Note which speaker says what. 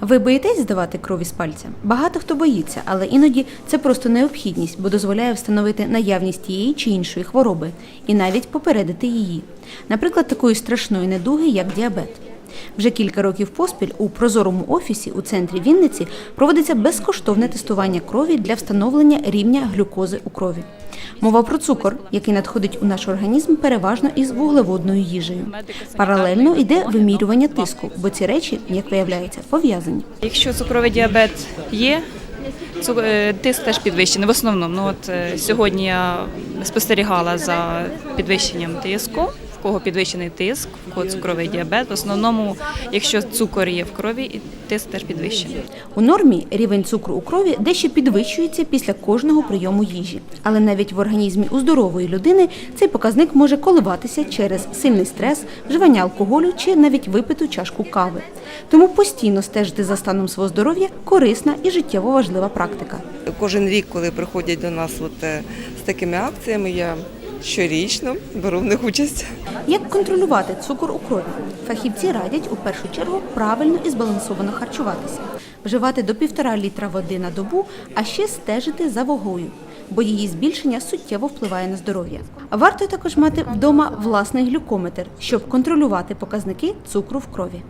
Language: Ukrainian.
Speaker 1: Ви боїтесь здавати кров із пальця? Багато хто боїться, але іноді це просто необхідність, бо дозволяє встановити наявність тієї чи іншої хвороби і навіть попередити її. Наприклад, такої страшної недуги, як діабет. Вже кілька років поспіль у прозорому офісі у центрі Вінниці проводиться безкоштовне тестування крові для встановлення рівня глюкози у крові. Мова про цукор, який надходить у наш організм переважно із вуглеводною їжею. Паралельно йде вимірювання тиску, бо ці речі, як виявляється, пов'язані.
Speaker 2: Якщо цукровий діабет є, е, тиск теж підвищений. В основному, ну от е, сьогодні я спостерігала за підвищенням тиску. Кого підвищений тиск, в кого цукровий діабет. В основному, якщо цукор є в крові, і тиск теж підвищений.
Speaker 1: У нормі рівень цукру у крові дещо підвищується після кожного прийому їжі. Але навіть в організмі у здорової людини цей показник може коливатися через сильний стрес, вживання алкоголю чи навіть випиту чашку кави. Тому постійно стежити за станом свого здоров'я корисна і життєво важлива практика.
Speaker 3: Кожен рік, коли приходять до нас от, е, з такими акціями, я щорічно беру в них участь.
Speaker 1: Як контролювати цукор у крові? Фахівці радять у першу чергу правильно і збалансовано харчуватися, вживати до півтора літра води на добу, а ще стежити за вагою, бо її збільшення суттєво впливає на здоров'я. Варто також мати вдома власний глюкометр, щоб контролювати показники цукру в крові.